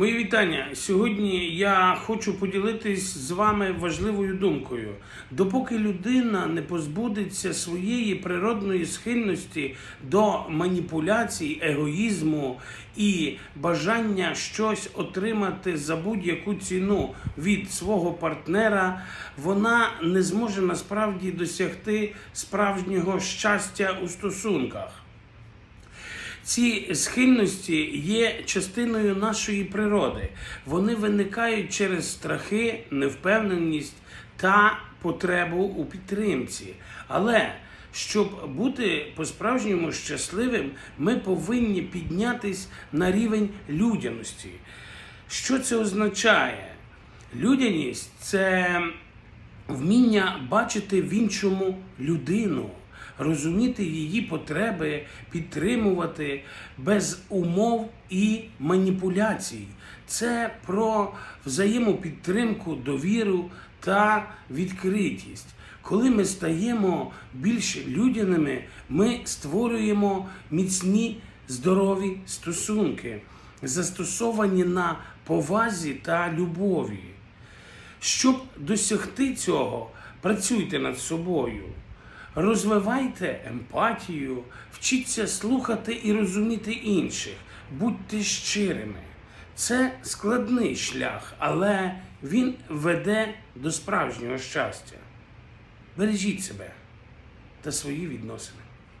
Мої вітання. Сьогодні я хочу поділитись з вами важливою думкою. Допоки людина не позбудеться своєї природної схильності до маніпуляцій, егоїзму і бажання щось отримати за будь-яку ціну від свого партнера, вона не зможе насправді досягти справжнього щастя у стосунках. Ці схильності є частиною нашої природи. Вони виникають через страхи, невпевненість та потребу у підтримці. Але щоб бути по-справжньому щасливим, ми повинні піднятись на рівень людяності. Що це означає? Людяність це вміння бачити в іншому людину, розуміти її потреби, підтримувати без умов і маніпуляцій. Це про взаємопідтримку, довіру та відкритість. Коли ми стаємо більш людяними, ми створюємо міцні здорові стосунки, застосовані на повазі та любові. Щоб досягти цього, працюйте над собою, розвивайте емпатію, вчіться слухати і розуміти інших, будьте щирими. Це складний шлях, але він веде до справжнього щастя. Бережіть себе та свої відносини.